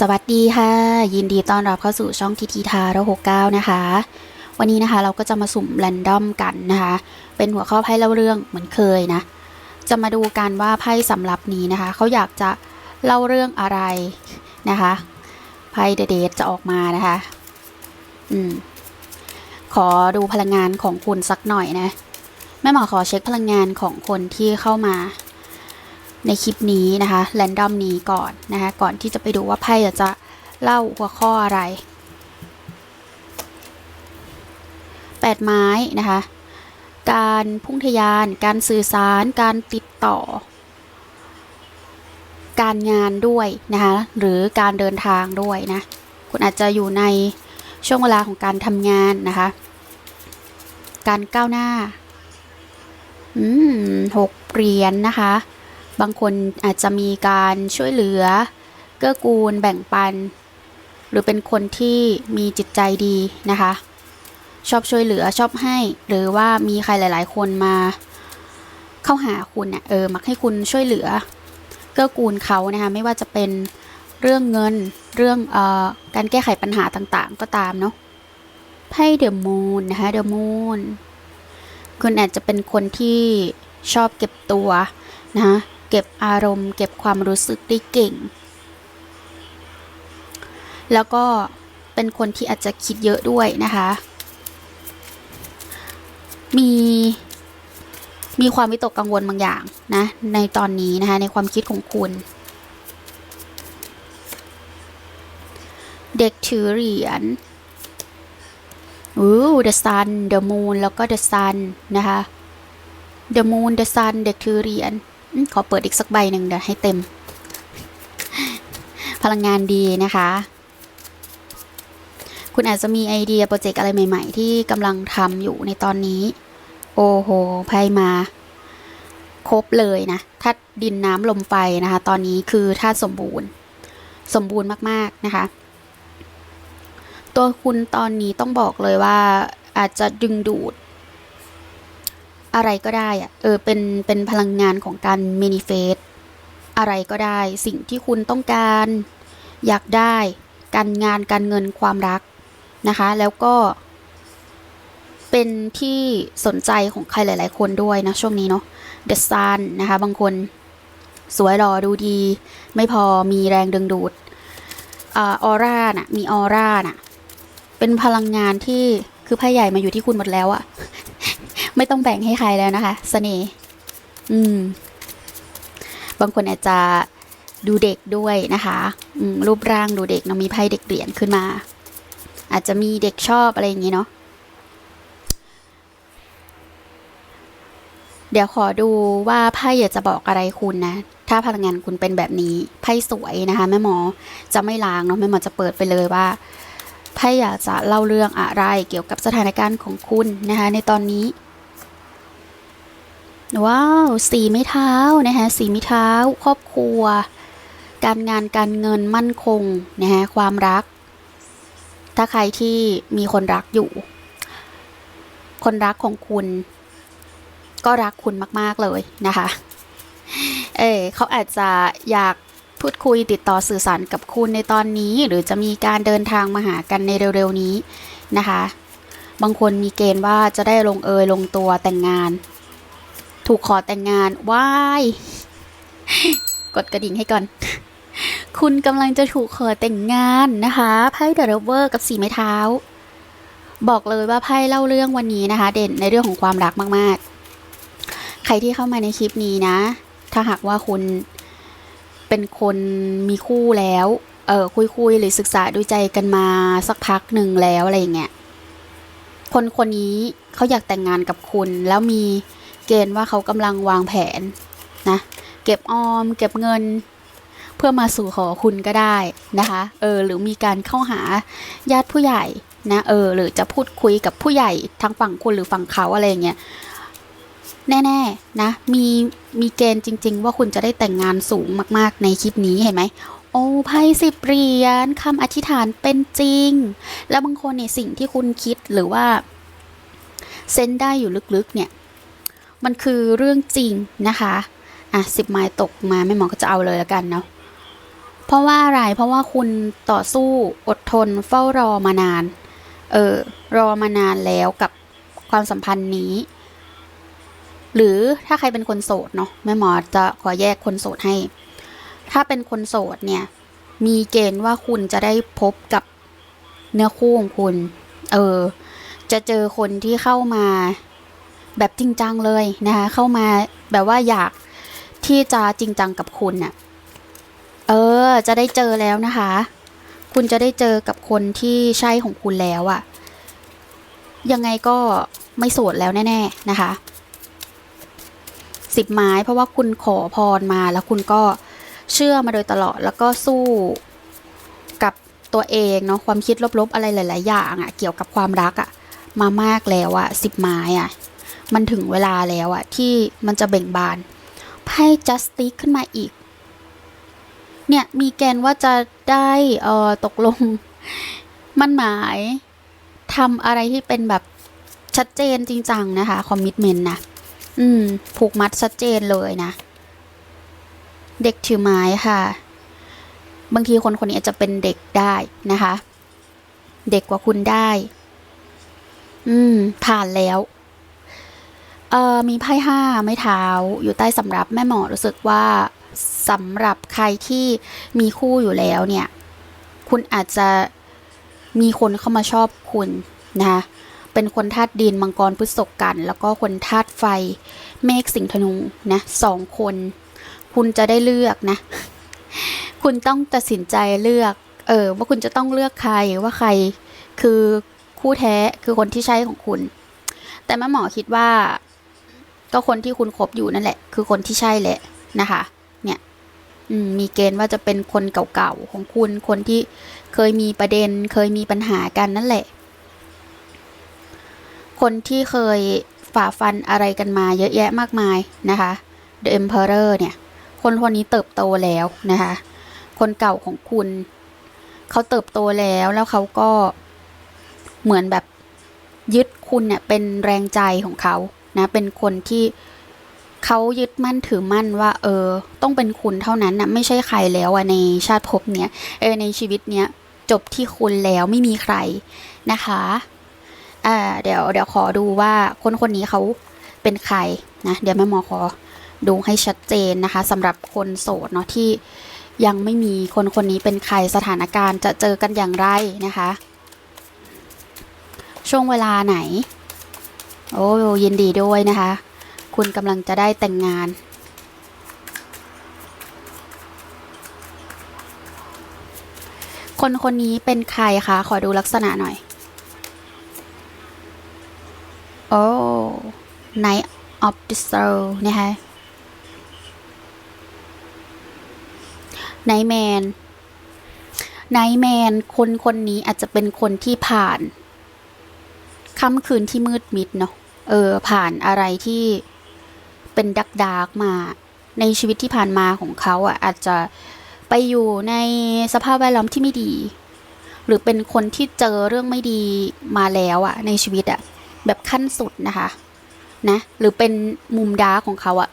สวัสดีค่ะ ยินดีต้อนรับเข้าสู่ช่องทีทีทาราหกเก้านะคะ วันนี้นะคะเราก็จะมาสุ่มแรนดอมกันนะคะ เป็นหัวข้อไพ่เล่าเรื่องเหมือนเคยนะ จะมาดูกันว่าไพ่สำหรับนี้นะคะ เขาอยากจะเล่าเรื่องอะไรนะคะไพ่เดเดทจะออกมานะคะ อืม ขอดูพลังงานของคุณสักหน่อยนะแม่หมอขอเช็คพลังงานของคนที่เข้ามา ในคลิปนี้นะคะแรนดอมนี้ก่อนนะคะก่อนที่จะไปดูว่าไพ่จะเล่าหัวข้ออะไรแปดไม้นะคะการพุ่งทะยาน การสื่อสาร การติดต่อ การงานด้วยนะคะหรือการเดินทางด้วยนะคุณอาจจะอยู่ในช่วงเวลาของการทำงานนะคะการก้าวหน้า อืมหกเหรียญนะคะ บางคนอาจจะมีการช่วยเหลือ เกื้อกูล แบ่งปัน หรือเป็นคนที่มีจิตใจดีนะคะ ชอบช่วยเหลือชอบให้ หรือว่ามีใครหลาย ๆ คนมา เข้าหาคุณเนี่ยเออมักให้คุณช่วยเหลือ เกื้อกูลเขานะคะไม่ว่าจะเป็นเรื่องเงินเรื่องเอ่อการแก้ไขปัญหาต่างๆ ก็ตามเนาะไพ่เดอะมูนนะคะเดอะมูนคุณอาจจะเป็นคนที่ชอบเก็บตัวนะะ เก็บอารมณ์ เก็บความรู้สึกได้เก่ง แล้วก็เป็นคนที่อาจจะคิดเยอะด้วยนะคะ มีมีความวิตกกังวลบางอย่างนะในตอนนี้นะคะในความคิดของคุณ เด็กถือเหรียญอู้ the sun the moon แล้วก็ the sun นะคะ the moon the sun เด็กถือเหรียญ ขอเปิดอีกสักใบหนึ่งเดี๋ยวให้เต็ม พลังงานดีนะคะ คุณอาจจะมีไอเดียโปรเจกต์อะไรใหม่ ๆ ที่กำลังทำอยู่ในตอนนี้ โอ้โหไพ่มา ครบเลยนะธาตุดินน้ำลมไฟนะคะ ตอนนี้คือธาตุสมบูรณ์ สมบูรณ์มากๆนะคะ ตัวคุณตอนนี้ต้องบอกเลยว่าอาจจะดึงดูด อะไรก็ได้อะเออเป็นเป็นพลังงานของการ manifest อะไรก็ได้ สิ่งที่คุณต้องการ อยากได้ การงานการเงินความรักนะคะ แล้วก็ เป็นที่สนใจของใครหลาย ๆ คนด้วยนะ ช่วงนี้เนาะ The Sun นะคะ บางคนสวยหล่อดูดี ไม่พอมีแรงดึงดูดออร่าน่ะ มีออร่าน่ะ เป็นพลังงานที่คือไพ่ใหญ่มาอยู่ที่คุณหมดแล้วอะ ไม่ต้องแบ่งให้ใครแล้วนะคะเสน่ห์อืม บางคนอาจจะดูเด็กด้วยนะคะอืมรูปร่างดูเด็กเนาะมีไพ่เด็กเหรียญขึ้นมา อาจจะมีเด็กชอบอะไรอย่างนี้เนาะเดี๋ยวขอดูว่าไพ่อยากจะบอกอะไรคุณนะ ถ้าพลังงานคุณเป็นแบบนี้ไพ่สวยนะคะแม่หมอจะไม่ล้างเนาะแม่หมอจะเปิดไปเลยว่าไพ่อยากจะเล่าเรื่องอะไรเกี่ยวกับสถานการณ์ของคุณนะคะในตอนนี้ ว้าวสีไม้เท้านะคะสีไม้เท้า ครอบครัว การงานการเงินมั่นคงนะคะความรัก ถ้าใครที่มีคนรักอยู่ คนรักของคุณ ก็รักคุณมาก ๆ เลยนะคะ เออเขาอาจจะอยากพูดคุยติดต่อสื่อสารกับคุณในตอนนี้ หรือจะมีการเดินทางมาหากันในเร็ว ๆ นี้นะคะ บางคนมีเกณฑ์ว่าจะได้ลงเอยลงตัวแต่งงาน ถูกขอแต่งงานว้ายกดกระดิ่งให้ก่อน คุณกำลังจะถูกขอแต่งงานนะคะไพ่เดอะเวอร์กับสีไม้เท้า บอกเลยว่าไพ่เล่าเรื่องวันนี้นะคะ เด่นในเรื่องของความรักมาก ๆ ใครที่เข้ามาในคลิปนี้นะ ถ้าหากว่าคุณเป็นคนมีคู่แล้วเออคุยคุยๆหรือศึกษาดูใจกันมาสักพักหนึ่งแล้วอะไรอย่างเงี้ยคนคนนี้เขาอยากแต่งงานกับคุณแล้วมี เกณฑ์ว่าเขากำลังวางแผนนะเก็บออม เก็บเงิน เพื่อมาสู่ขอคุณก็ได้นะคะเออหรือมีการเข้าหาญาติผู้ใหญ่นะเออหรือจะพูดคุยกับผู้ใหญ่ทั้งฝั่งคุณหรือฝั่งเขาอะไรอย่างเงี้ยแน่ๆนะมีมีเกณฑ์จริง ๆ ว่าคุณจะได้แต่งงานสูงมาก ๆ ในคลิปนี้เห็นไหมโอ้ไพ่สิบเหรียญคำอธิษฐานเป็นจริง แล้วบางคนเนี่ยสิ่งที่คุณคิดหรือว่า เซนได้อยู่ลึกๆเนี่ย มันคือเรื่องจริงนะคะอะสิบไม้ตกมาไม่หมอก็จะเอาเลยแล้วกันเนาะเพราะว่าอะไรเพราะว่าคุณต่อสู้อดทนเฝ้ารอมานาน เออรอมานานแล้วกับความสัมพันธ์นี้ หรือถ้าใครเป็นคนโสดเนาะแม่หมอจะขอแยกคนโสดให้ ถ้าเป็นคนโสดเนี่ย มีเกณฑ์ว่าคุณจะได้พบกับเนื้อคู่ของคุณ เออ จะเจอคนที่เข้ามา แบบจริงจังเลยนะคะเข้ามาแบบว่าอยากที่จะจริงจังกับคุณน่ะเออ จะได้เจอแล้วนะคะ คุณจะได้เจอกับคนที่ใช่ของคุณแล้วอะยังไงก็ไม่โสดแล้วแน่ ๆ นะคะสิบไม้เพราะว่าคุณขอพรมาแล้วคุณก็เชื่อมาโดยตลอดแล้วก็สู้กับตัวเองเนาะความคิดลบๆ อะไรหลาย ๆ อย่างอะเกี่ยวกับความรักอะมามากแล้วอะสิบไม้อะ มันถึงเวลาแล้วอะที่มันจะเบ่งบานไพ่ justice ขึ้นมาอีก เนี่ยมีแกนว่าจะได้เอ่อตกลง มันหมายทำอะไรที่เป็นแบบชัดเจนจริงจังนะคะคอมมิ t เมนต์นะอืม ผูกมัดชัดเจนเลยนะ เด็กถือไม้ค่ะ บางทีคนคนนี้อาจจะเป็นเด็กได้นะคะ เด็กกว่าคุณได้ อืม ผ่านแล้ว เอ่อมีไพ่ห้าไม้เท้าอยู่ใต้สำรับแม่หมอรู้สึกว่าสำหรับใครที่มีคู่อยู่แล้วเนี่ย คุณอาจจะมีคนเข้ามาชอบคุณนะคะเป็นคนธาตุดินมังกรพฤษกัน แล้วก็คนธาตุไฟเมฆสิงห์ธนูนะสองคน คุณจะได้เลือกนะ คุณต้องตัดสินใจเลือก เออ ว่าคุณจะต้องเลือกใครว่าใครคือคู่แท้คือคนที่ใช่ของคุณ แต่แม่หมอคิดว่า ก็คนที่คุณคบอยู่นั่นแหละ คือคนที่ใช่แหละนะคะ เนี่ยมมีเกณฑ์ว่าจะเป็นคนเก่าๆของคุณคนที่เคยมีประเด็น เคยมีปัญหากันนั่นแหละ คนที่เคยฝ่าฟันอะไรกันมาเยอะแยะมากมายนะคะ The Emperor เนี่ย คนคนนี้เติบโตแล้วนะคะ คนเก่าของคุณ เขาเติบโตแล้วแล้วเขาก็เหมือนแบบยึดคุณเนี่ยเป็นแรงใจของเขา นะเป็นคนที่เขายึดมั่นถือมั่นว่า เออ ต้องเป็นคุณเท่านั้นนะไม่ใช่ใครแล้วอะในชาติภพเนี้ยเออในชีวิตเนี้ยจบที่คุณแล้วไม่มีใครนะคะอ่าเดี๋ยวเดี๋ยวขอดูว่าคนคนนี้เขาเป็นใครนะเดี๋ยวแม่หมอขอดูให้ชัดเจนนะคะสำหรับคนโสดเนาะที่ยังไม่มีคนคนนี้เป็นใครสถานการณ์จะเจอกันอย่างไรนะคะ ช่วงเวลาไหน โอ้ยินดีด้วยนะคะ คุณกำลังจะได้แต่งงาน คนคนนี้เป็นใครคะ ขอดูลักษณะหน่อย โอ้ Night of the Soul นะคะ Nightman Nightman คนคนนี้อาจจะเป็นคนที่ผ่านค่ำคืนที่มืดมิดเนาะ เออผ่านอะไรที่เป็นดักดาร์กมาในชีวิตที่ผ่านมาของเขาอะอาจจะไปอยู่ในสภาพแวดล้อมที่ไม่ดี หรือเป็นคนที่เจอเรื่องไม่ดีมาแล้วอะ ในชีวิตอะ แบบขั้นสุดนะคะนะหรือเป็นมุมดาร์กของเขาอะ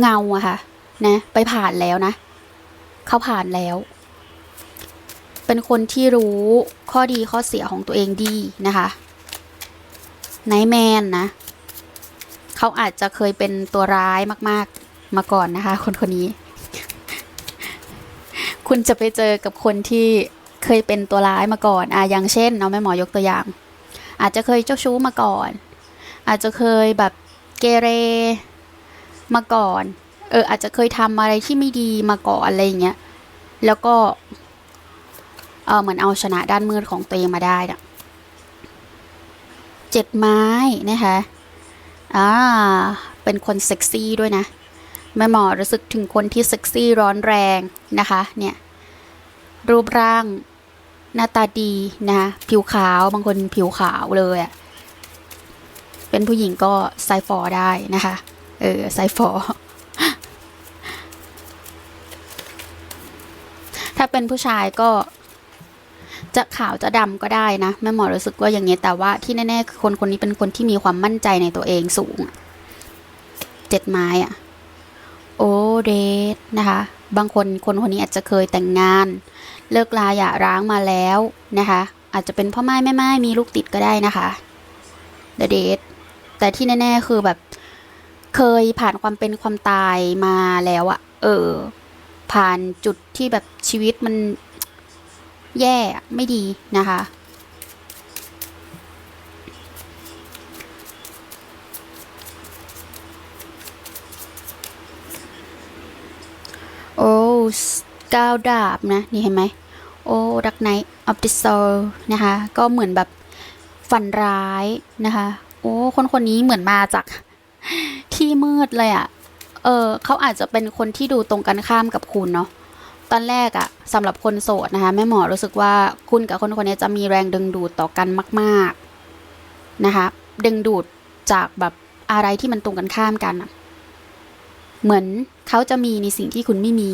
เงาอะค่ะนะไปผ่านแล้วนะ เขาผ่านแล้ว เป็นคนที่รู้ข้อดีข้อเสียของตัวเองดีนะคะ ไนแมนนะ เขาอาจจะเคยเป็นตัวร้ายมาก ๆ มาก่อนนะคะ คนคนนี้ คุณจะไปเจอกับคนที่เคยเป็นตัวร้ายมาก่อนอะอย่างเช่นเอาแม่หมอยกตัวอย่าง อาจจะเคยเจ้าชู้มาก่อน อาจจะเคยแบบเกเรมาก่อน เออ อาจจะเคยทำอะไรที่ไม่ดีมาก่อนอะไรอย่างเงี้ย แล้วก็ เออเหมือนเอาชนะด้านมืดของตัวเองมาได้นะ เจ็ดไม้นะคะอ่าเป็นคนเซ็กซี่ด้วยนะแม่หมอรู้สึกถึงคนที่เซ็กซี่ร้อนแรงนะคะเนี่ยรูปร่างหน้าตาดีนะคะผิวขาวบางคนผิวขาวเลยอะ่ะเป็นผู้หญิงก็ไซฟอร์ได้นะคะ เออไซฟอร์ถ้าเป็นผู้ชายก็ จะขาวจะดำก็ได้นะแม่หมอรู้สึกว่าอย่างนี้แต่ว่าที่แน่ๆคือคนคนนี้เป็นคนที่มีความมั่นใจในตัวเองสูงเจ็ดไม้อะโอเดทนะคะ บางคนคนคนนี้อาจจะเคยแต่งงาน เลิกลาหย่าร้างมาแล้วนะคะ อาจจะเป็นพ่อไม้แม่ไม้มีลูกติดก็ได้นะคะ The Date แต่ที่แน่ ๆ คือแบบเคยผ่านความเป็นความตายมาแล้วอะเออ ผ่านจุดที่แบบชีวิตมัน แย่ไม่ดีนะคะ โอ้ก้าวดาบนะ นี่เห็นไหมโอ้ดักไนท์ออฟดิโซนะคะ ก็เหมือนแบบฝันร้ายนะคะ โอ้ คนคนนี้เหมือนมาจากที่มืดเลยอะ่ะ เออเขาอาจจะเป็นคนที่ดูตรงกันข้ามกับคุณเนาะ ตอนแรกอะสำหรับคนโสดนะคะแม่หมอรู้สึกว่าคุณกับคนคนนี้จะมีแรงดึงดูดต่อกันมากๆนะคะดึงดูดจากแบบอะไรที่มันตรงกันข้ามกัน เหมือนเขาจะมีในสิ่งที่คุณไม่มี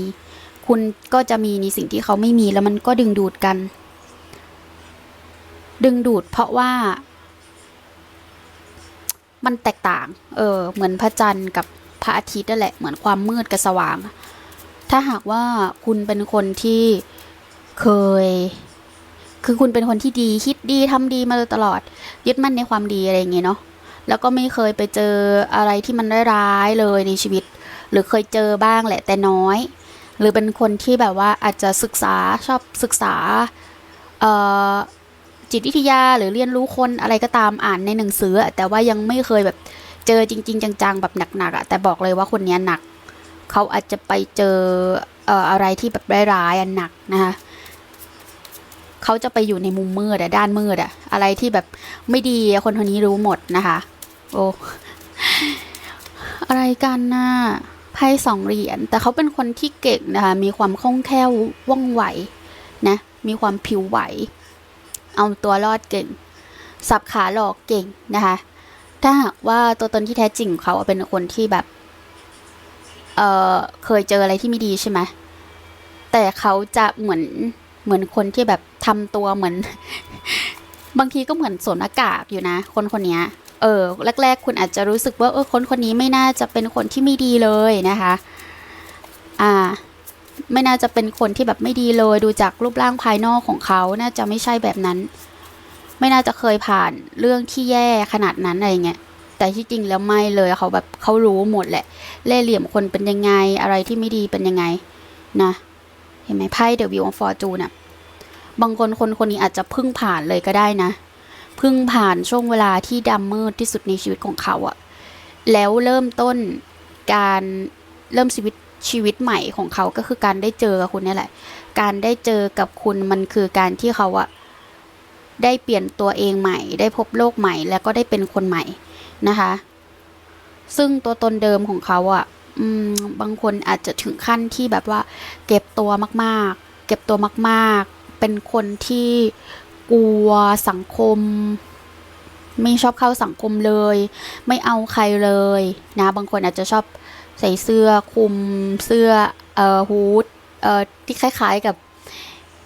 คุณก็จะมีในสิ่งที่เขาไม่มีแล้วมันก็ดึงดูดกัน ดึงดูดเพราะว่า มันแตกต่าง เออ เหมือนพระจันทร์กับพระอาทิตย์นั่นแหละ เหมือนความมืดกับสว่าง ถ้าหากว่าคุณเป็นคนที่เคย คือคุณเป็นคนที่ดีคิดดีทำดีมาโดยตลอด ยึดมั่นในความดีอะไรอย่างเงี้ยเนาะแล้วก็ไม่เคยไปเจออะไรที่มันร้ายๆเลยในชีวิต หรือเคยเจอบ้างแหละแต่น้อย หรือเป็นคนที่แบบว่าอาจจะศึกษาชอบศึกษาจิตวิทยาหรือเรียนรู้คนอะไรก็ตามอ่านในหนังสือ แต่ว่ายังไม่เคยแบบเจอจริง ๆ จังๆแบบหนักๆอะแต่บอกเลยว่าคนนี้หนัก เขาอาจจะไปเจออะไรที่แบบร้ายๆอันหนักนะคะเขาจะไปอยู่ในมุมมืดอะด้านมืดอะอะไรที่แบบไม่ดีคนคนนี้รู้หมดนะคะ โอ้อะไรกันน่ะไพ่สองเหรียญแต่เขาเป็นคนที่เก่งนะคะ มีความคล่องแคล่วว่องไวนะ มีความผิวไหว เอาตัวรอดเก่ง สับขาหลอกเก่งนะคะ ถ้าหากว่าตัวตนที่แท้จริงของเขาเป็นคนที่แบบ เออเคยเจออะไรที่ไม่ดีใช่ไหมแต่เขาจะเหมือนเหมือนคนที่แบบทำตัวเหมือน บางทีก็เหมือนสวมหน้ากากอยู่นะ คนคนนี้เออแรก ๆ คุณอาจจะรู้สึกว่าเออคนคนนี้ไม่น่าจะเป็นคนที่ไม่ดีเลยนะคะ อ่า ไม่น่าจะเป็นคนที่แบบไม่ดีเลย ดูจากรูปร่างภายนอกของเขาน่าจะไม่ใช่แบบนั้น ไม่น่าจะเคยผ่านเรื่องที่แย่ขนาดนั้นอะไรเงี้ย แต่ที่จริงแล้วไม่เลยเขาแบบเขารู้หมดแหละ เล่เหลี่ยมคนเป็นยังไง อะไรที่ไม่ดีเป็นยังไงนะ เห็นไหมไพ่เดวิลของฟอร์จูนอะบางคนคนคนนี้อาจจะพึ่งผ่านเลยก็ได้นะ พึ่งผ่านช่วงเวลาที่ดำมืดที่สุดในชีวิตของเขาอะแล้วเริ่มต้นการเริ่มชีวิตชีวิตใหม่ของเขาก็คือการได้เจอกับคุณนี่แหละ การได้เจอกับคุณมันคือการที่เขาอะได้เปลี่ยนตัวเองใหม่ ได้พบโลกใหม่ แล้วก็ได้เป็นคนใหม่ นะคะ ซึ่งตัวตนเดิมของเขาอะอืมบางคนอาจจะถึงขั้นที่แบบว่า เก็บตัวมาก ๆ เก็บตัวมาก ๆ เป็นคนที่กลัวสังคม ไม่ชอบเข้าสังคมเลย ไม่เอาใครเลยนะ บางคนอาจจะชอบใส่เสื้อคลุมเสื้อเอ่อฮูดเอ่อที่คล้าย ๆกับ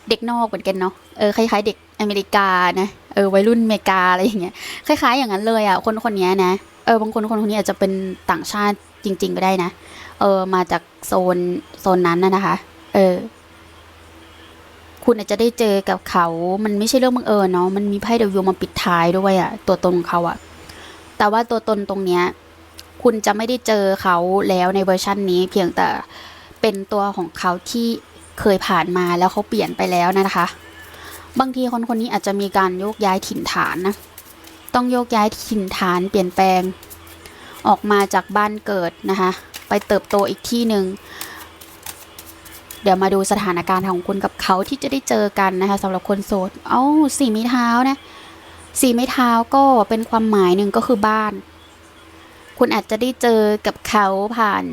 เด็กนอกเหมือนกันเนาะ เออคล้าย ๆ เด็กอเมริกานะ เออวัยรุ่นเมกาอะไรอย่างเงี้ยคล้ายๆ อย่างนั้นเลยอะคนคนนี้นะเออบางคนคนคนนี้อาจจะเป็นต่างชาติจริง ๆ ก็ได้นะ เออมาจากโซนโซนนั้นนะนะคะ เออ คุณอาจจะได้เจอกับเขา มันไม่ใช่เรื่องบังเอิญเนาะมันมีไพ่เดวิลมาปิดท้ายด้วยอะตัวตนของเขาอะแต่ว่าตัวตนตรงเนี้ย คุณจะไม่ได้เจอเขาแล้วในเวอร์ชันนี้ เพียงแต่เป็นตัวของเขาที่เคยผ่านมาแล้วเขาเปลี่ยนไปแล้วนะคะ บางทีคนคนนี้อาจจะมีการโยกย้ายถิ่นฐานนะ ต้องโยกย้ายถิ่นฐานเปลี่ยนแปลง ออกมาจากบ้านเกิดนะคะ ไปเติบโตอีกที่หนึ่ง เดี๋ยวมาดูสถานการณ์ของคุณกับเขาที่จะได้เจอกันนะคะสำหรับคนโสด เอ้าสี่ไม้เท้านะสี่ไม้เท้าก็เป็นความหมายหนึ่งก็คือบ้าน คุณอาจจะได้เจอกับเขาผ่าน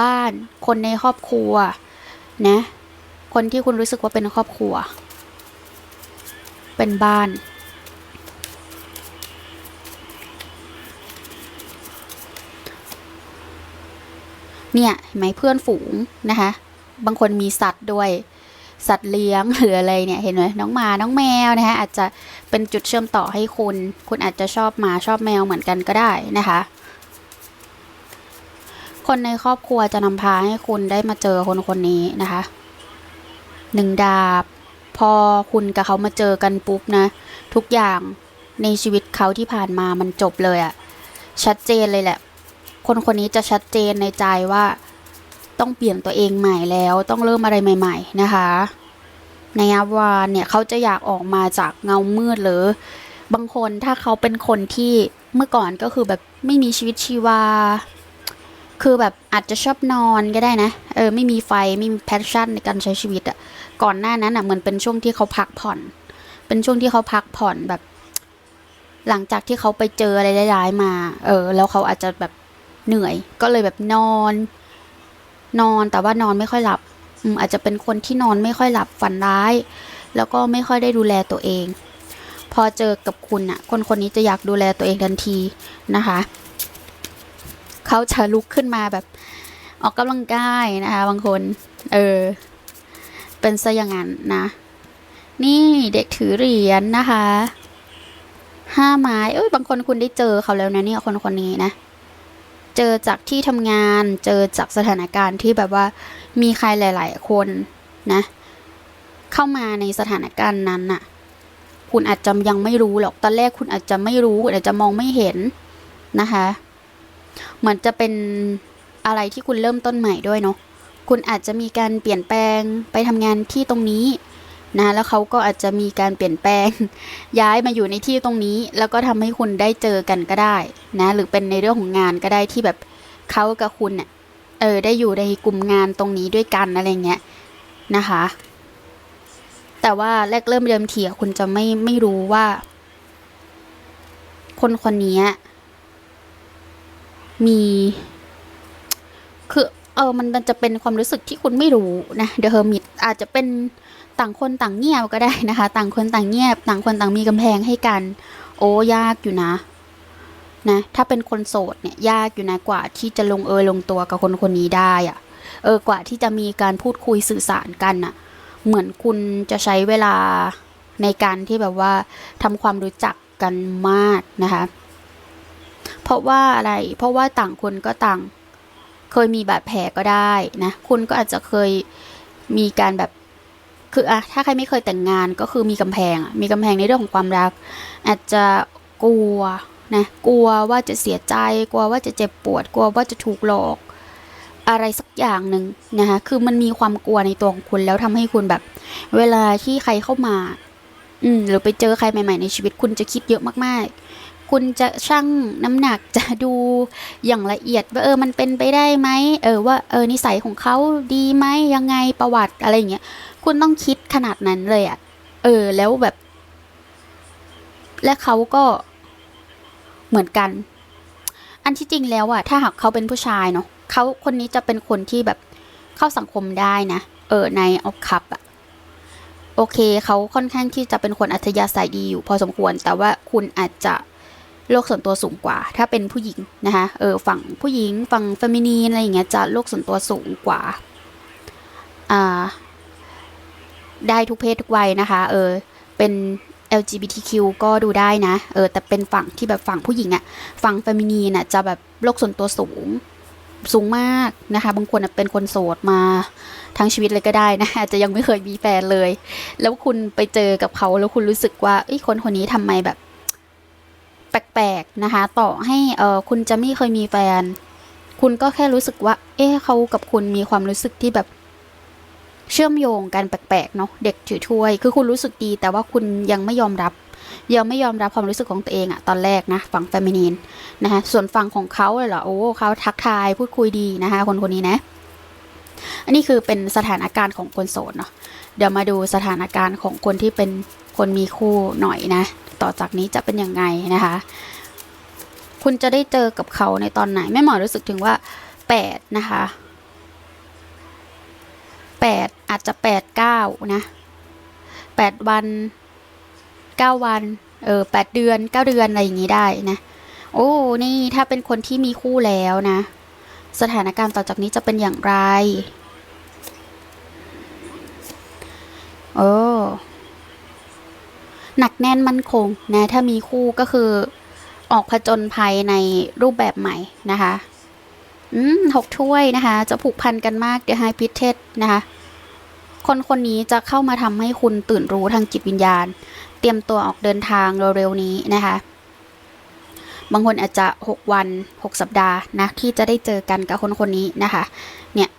บ้าน คนในครอบครัวนะ คนที่คุณรู้สึกว่าเป็นครอบครัว เป็นบ้านเนี่ยเห็นไหมเพื่อนฝูงนะคะ บางคนมีสัตว์ด้วย สัตว์เลี้ยงหรืออะไรเนี่ยเห็นไหมน้องหมาน้องแมวนะคะอาจจะเป็นจุดเชื่อมต่อให้คุณ คุณอาจจะชอบหมาชอบแมวเหมือนกันก็ได้นะคะ คนในครอบครัวจะนำพาให้คุณได้มาเจอคนคนนี้นะคะหนึ่งดาบ พอคุณกับเขามาเจอกันปุ๊บนะ ทุกอย่างในชีวิตเขาที่ผ่านมามันจบเลยอะชัดเจนเลยแหละ คนคนนี้จะชัดเจนในใจว่า ต้องเปลี่ยนตัวเองใหม่แล้ว ต้องเริ่มอะไรใหม่ ๆ นะคะในยาวานเนี่ยเขาจะอยากออกมาจากเงามืดหรือบางคนถ้าเขาเป็นคนที่เมื่อก่อนก็คือแบบไม่มีชีวิตชีวา คือแบบอาจจะชอบนอนก็ได้นะ เออไม่มีไฟไม่มีแพชชั่นในการใช้ชีวิตอะก่อนหน้านั้นอะเหมือนเป็นช่วงที่เขาพักผ่อน เป็นช่วงที่เขาพักผ่อนแบบ หลังจากที่เขาไปเจออะไรร้ายมา เออ แล้วเขาอาจจะแบบเหนื่อย ก็เลยแบบนอน นอนแต่ว่านอนไม่ค่อยหลับอืมอาจจะเป็นคนที่นอนไม่ค่อยหลับฝันร้าย แล้วก็ไม่ค่อยได้ดูแลตัวเอง พอเจอกับคุณอะคนคนนี้จะอยากดูแลตัวเองทันทีนะคะ เขาจะลุกขึ้นมาแบบ ออกกำลังกายนะคะ บางคน เออ เป็นซะอย่างนั้นนะ นี่เด็กถือเหรียญนะคะห้าไม้เอ้ยบางคนคุณได้เจอเขาแล้วนะเนี่ยคนคนนี้นะ เจอจากที่ทำงาน เจอจากสถานการณ์ที่แบบว่ามีใครหลาย ๆ คนนะ เข้ามาในสถานการณ์นั้นน่ะ คุณอาจจะยังไม่รู้หรอก ตอนแรกคุณอาจจะไม่รู้ คุณอาจจะมองไม่เห็นนะคะ เหมือนจะเป็นอะไรที่คุณเริ่มต้นใหม่ด้วยเนาะคุณอาจจะมีการเปลี่ยนแปลงไปทำงานที่ตรงนี้นะแล้วเขาก็อาจจะมีการเปลี่ยนแปลง ย้ายมาอยู่ในที่ตรงนี้ แล้วก็ทำให้คุณได้เจอกันก็ได้นะหรือเป็นในเรื่องของงานก็ได้ที่แบบเขากับคุณเนี่ยเออได้อยู่ในกลุ่มงานตรงนี้ด้วยกันอะไรเงี้ยนะคะ แต่ว่าแรกเริ่มเดิมทีอะคุณจะไม่ไม่รู้ว่า คนคนนี้ มีคือเออมันมันจะเป็นความรู้สึกที่คุณไม่รู้นะเดอะเฮอร์มิตอาจจะเป็นต่างคนต่างเงียบก็ได้นะคะ ต่างคนต่างเงียบ ต่างคนต่างมีกำแพงให้กัน โอ้ยากอยู่นะนะถ้าเป็นคนโสดเนี่ยยากอยู่นะกว่าที่จะลงเอยลงตัวกับคนคนนี้ได้อะเออกว่าที่จะมีการพูดคุยสื่อสารกันอะเหมือนคุณจะใช้เวลาในการที่แบบว่าทำความรู้จักกันมากนะคะ เพราะว่าอะไร เพราะว่าต่างคนก็ต่าง เคยมีบาดแผลก็ได้นะ คุณก็อาจจะเคยมีการแบบ คืออะถ้าใครไม่เคยแต่งงานก็คือมีกำแพงอะมีกำแพงในเรื่องของความรัก อาจจะกลัวนะ กลัวว่าจะเสียใจ กลัวว่าจะเจ็บปวด กลัวว่าจะถูกหลอก อะไรสักอย่างหนึ่งนะคะ คือมันมีความกลัวในตัวของคุณแล้วทำให้คุณแบบ เวลาที่ใครเข้ามา อืม หรือไปเจอใครใหม่ ๆ ในชีวิตคุณจะคิดเยอะมากๆ คุณจะชั่งน้ำหนักจะดูอย่างละเอียดว่าเออมันเป็นไปได้ไหมเออว่าเออนิสัยของเขาดีไหมยังไงประวัติอะไรอย่างเงี้ยคุณต้องคิดขนาดนั้นเลยอะ่ะเออแล้วแบบ และเขาก็เหมือนกัน อันที่จริงแล้วอะถ้าหากเขาเป็นผู้ชายเนาะเขาคนนี้จะเป็นคนที่แบบเข้าสังคมได้นะเออในออกคับอะโอเคเขาค่อนข้างที่จะเป็นคนอัธยาศัยดีอยู่พอสมควร แต่ว่าคุณอาจจะ โลกส่วนตัวสูงกว่า ถ้าเป็นผู้หญิงนะคะเออฝั่งผู้หญิงฝั่งเฟมินีนอะไรอย่างเงี้ยจะโลกส่วนตัวสูงกว่าอ่าได้ทุกเพศทุกวัยนะคะเออเป็น LGBTQ ก็ดูได้นะเออแต่เป็นฝั่งที่แบบฝั่งผู้หญิงอะฝั่งเฟมินีนอะจะแบบโลกส่วนตัวสูงสูงมากนะคะ บางคนเป็นคนโสดมาทั้งชีวิตเลยก็ได้นะอาจจะยังไม่เคยมีแฟนเลย แล้วคุณไปเจอกับเขาแล้วคุณรู้สึกว่าเอ้คนคนนี้ทำไมแบบ ปลกๆนะคะ ต่อให้เออคุณจะไม่เคยมีแฟน คุณก็แค่รู้สึกว่า เอ๊ะเขากับคุณมีความรู้สึกที่แบบเชื่อมโยงกันแปลกๆเนาะเด็กถือถ้วย คือคุณรู้สึกดี แต่ว่าคุณยังไม่ยอมรับ ยังไม่ยอมรับความรู้สึกของตัวเองอะตอนแรกนะฝั่งเฟมินีนนะคะส่วนฝั่งของเขาเลยเหรอโอ้เขาทักทายพูดคุยดีนะคะคนคนนี้นะ อันนี้คือเป็นสถานการณ์ของคนโสดเนาะเดี๋ยวมาดูสถานการณ์ของคนที่เป็นคนมีคู่หน่อยนะ ต่อจากนี้จะเป็นยังไงนะคะ คุณจะได้เจอกับเขาในตอนไหนแม่หมอรู้สึกถึงว่าแปดนะคะแปดอาจจะแปดเก้านะแปดวันเก้าวันเออแปดเดือนเก้าเดือนอะไรอย่างนี้ได้นะโอ้นี่ถ้าเป็นคนที่มีคู่แล้วนะ สถานการณ์ต่อจากนี้จะเป็นอย่างไร โอ้ หนักแน่นมั่นคงนะถ้ามีคู่ก็คือออกผจญภัยในรูปแบบใหม่นะคะอืมหกถ้วยนะคะ จะผูกพันกันมากเดี๋ยวไฮพิเทสนะคะ คนคนนี้จะเข้ามาทำให้คุณตื่นรู้ทางจิตวิญญาณ เตรียมตัวออกเดินทางเร็วๆนี้นะคะ บางคนอาจจะ 6 วัน 6 สัปดาห์นะที่จะได้เจอกันกับคนคนนี้นะคะ เนี่ย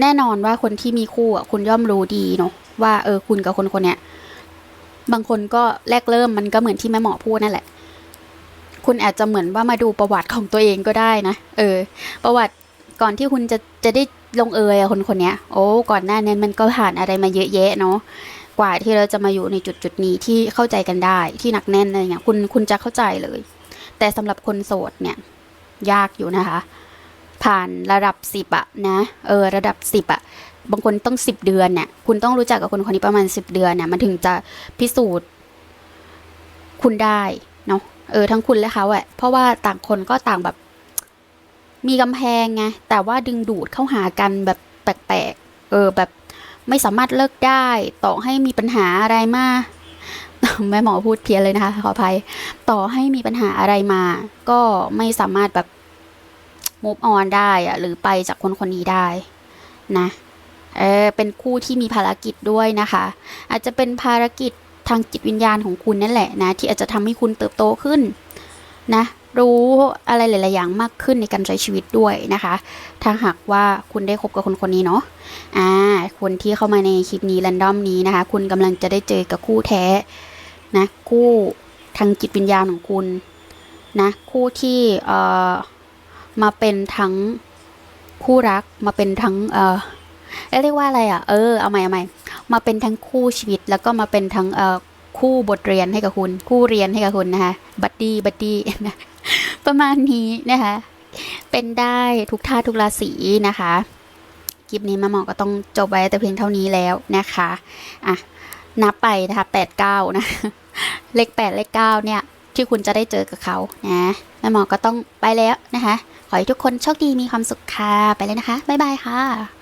แน่นอนว่าคนที่มีคู่อะคุณย่อมรู้ดีเนาะว่าเออคุณกับคนคนเนี้ย บางคนก็แรกเริ่มมันก็เหมือนที่แม่หมอพูดนั่นแหละ คุณอาจจะเหมือนว่ามาดูประวัติของตัวเองก็ได้นะ เออ ประวัติก่อนที่คุณจะจะได้ลงเอยอะคนคนเนี้ยโอ้ ก่อนหน้านั้นมันก็ผ่านอะไรมาเยอะแยะเนาะ กว่าที่เราจะมาอยู่ในจุดจุดนี้ที่เข้าใจกันได้ ที่หนักแน่นอะไรเงี้ย คุณคุณจะเข้าใจเลย แต่สำหรับคนโสดเนี่ย ยากอยู่นะคะ ผ่านระดับสิบอะนะ เออ ระดับสิบอะ บางคนต้องสิบเดือนเนี่ยคุณต้องรู้จักกับคนคนนี้ประมาณสิบเดือนเนี่ยมันถึงจะพิสูจน์คุณได้เนาะเออทั้งคุณและเขาอะเพราะว่าต่างคนก็ต่างแบบ มีกำแพงไงแต่ว่าดึงดูดเข้าหากันแบบแปลกๆเออแบบไม่สามารถเลิกได้ต่อให้มีปัญหาอะไรมาแม่หมอพูดเพี้ยนเลยนะคะขออภัย ต่อให้มีปัญหาอะไรมา ก็ไม่สามารถแบบ move on ได้อะหรือไปจากคนคนนี้ได้นะ เออเป็นคู่ที่มีภารกิจด้วยนะคะ อาจจะเป็นภารกิจทางจิตวิญญาณของคุณนั่นแหละนะ ที่อาจจะทำให้คุณเติบโตขึ้นนะรู้อะไรหลาย ๆ อย่างมากขึ้นในการใช้ชีวิตด้วยนะคะ ถ้าหากว่าคุณได้คบกับคนคนนี้เนาะ อ่า คนที่เข้ามาในคลิปนี้แรนดอมนี้นะคะ คุณกำลังจะได้เจอกับคู่แท้นะคู่ทางจิตวิญญาณของคุณนะคู่ที่เอ่อมาเป็นทั้งคู่รักมาเป็นทั้งเอ่อ เรียกว่าอะไรอะ เออ เอาใหม่เอาใหม่มาเป็นทั้งคู่ชีวิต แล้วก็มาเป็นทั้งเอ่อคู่บทเรียนให้กับคุณ คู่เรียนให้กับคุณนะคะบัดดี้บัดดี้นะประมาณนี้นะคะ เป็นได้ทุกท่าทุกราศีนะคะคลิปนี้แม่หมอก็ต้องจบไว้แต่เพียงเท่านี้แล้วนะคะอะนับไปนะคะแปดเก้านะ เลขแปดเลขเก้าเนี่ย ที่คุณจะได้เจอกับเขานะแม่หมอก็ต้องไปแล้วนะคะ ขอให้ทุกคนโชคดีมีความสุขค่ะ ไปเลยนะคะ บ๊ายบายค่ะ